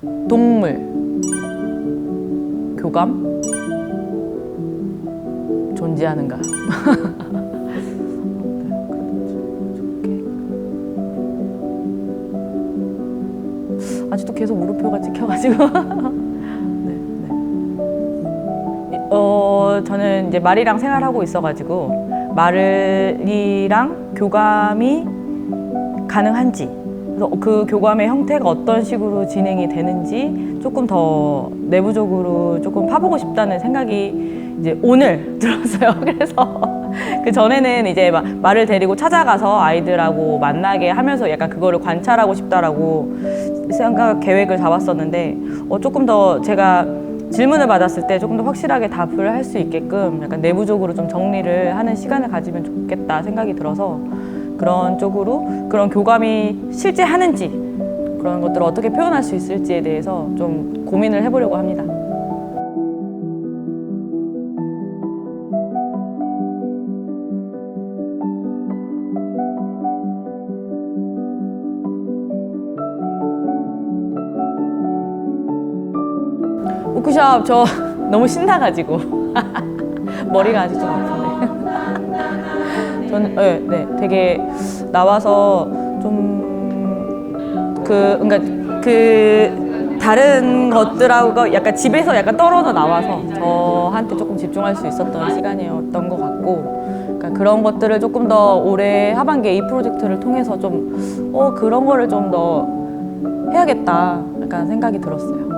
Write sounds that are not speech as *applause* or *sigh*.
동물, 교감, 존재하는가. *laughs* 네, 아직도 계속 물음표가 찍혀가지고. *laughs* 네, 네. 어, 저는 이제 말이랑 생활하고 있어가지고 말이랑 교감이 가능한지 그래서 그 교감의 형태가 어떤 식으로 진행이 되는지 조금 더 내부적으로 조금 파보고 싶다는 생각이 이제 오늘 *laughs* 들었어요. 그래서 *laughs* 그 전에는 이제 막 말을 데리고 찾아가서 아이들하고 만나게 하면서 약간 그거를 관찰하고 싶다라고 생각 계획을 잡았었는데 어, 조금 더 제가 질문을 받았을 때 조금 더 확실하게 답을 할 수 있게끔 약간 내부적으로 좀 정리를 하는 시간을 가지면 좋겠다 생각이 들어서 그런 쪽으로 그런 교감이 실제 하는지 그런 것들을 어떻게 표현할 수 있을지에 대해서 좀 고민을 해보려고 합니다. 워크숍 저 *laughs* 너무 신나가지고 *laughs* 머리가 아직 좀 아픈데 저는 네, 네 되게 나와서 좀 그 그러니까 그 다른 것들하고 약간 집에서 약간 떨어져 나와서 저한테 조금 집중할 수 있었던 시간이었던 것 같고 그러니까 그런 것들을 조금 더 올해 하반기에 이 프로젝트를 통해서 좀 어 그런 거를 좀 더 해야겠다 약간 생각이 들었어요.